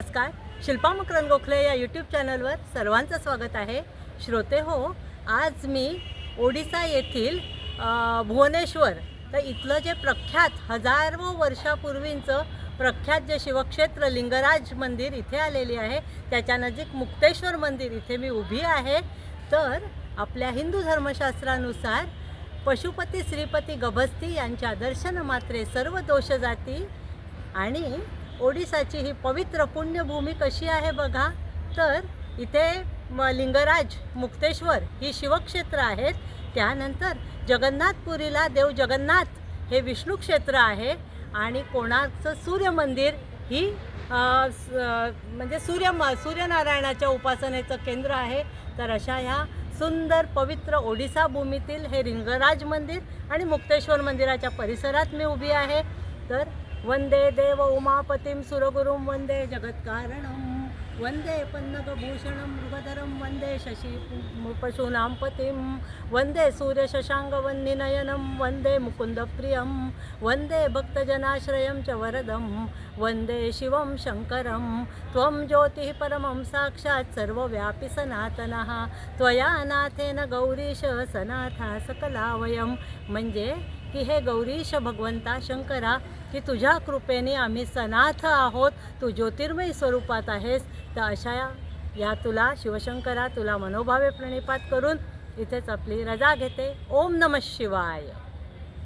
नमस्कार. शिल्पा मकरन गोखले या यूट्यूब चॅनलवर सर्वांचं स्वागत आहे. श्रोते हो आज मी ओडिसा येथील भुवनेश्वर तर इथलं जे प्रख्यात हजारो वर्षापूर्वींचं प्रख्यात जे शिवक्षेत्र लिंगराज मंदिर इथे आलेली आहे त्याच्या नजीक मुक्तेश्वर मंदिर इथे मी उभी आहे. तर आपल्या हिंदू धर्मशास्त्रानुसार पशुपती श्रीपती गभस्ती यांच्या दर्शनमात्रे सर्व दोष जाती आणि ओडिसाची ही पवित्र पुण्यभूमी कशी आहे बघा. तर इथे म लिंगराज मुक्तेश्वर ही शिवक्षेत्र आहेत. त्यानंतर जगन्नाथपुरीला देव जगन्नाथ हे विष्णू क्षेत्र आहे. आणि कोणाचं सूर्यमंदिर ही स- म्हणजे सूर्य सूर्यनारायणाच्या उपासनेचं केंद्र आहे. तर अशा ह्या सुंदर पवित्र ओडिसा भूमीतील हे लिंगराज मंदिर आणि मुक्तेश्वर मंदिराच्या परिसरात मी उभी आहे. तर वंदे देव उमापतीं सुरगुरुं वंदे जगत्कारणं वंदे पन्नगभूषणं मृगधरं वंदे शशि पशूनां पतिं वंदे सूर्यशशाङ्गवन्निनयनं वन्दे मुकुन्दप्रियं वन्दे भक्तजनाश्रयं च वरदं वन्दे शिवं शङ्करं त्वं ज्योतिः परमं साक्षात् सर्वव्यापि सनातनः त्वया नाथेन गौरीश सनाथा सकला वयं म्हणजे की हे गौरीश भगवंता शंकरा की तुझ्या कृपेने आम्ही सनाथ आहोत. तू ज्योतिर्मयी स्वरूपात आहेस. तर अशा या तुला शिवशंकरा तुला मनोभावे प्रणिपात करून इथेच आपली रजा घेते. ओम नमः शिवाय.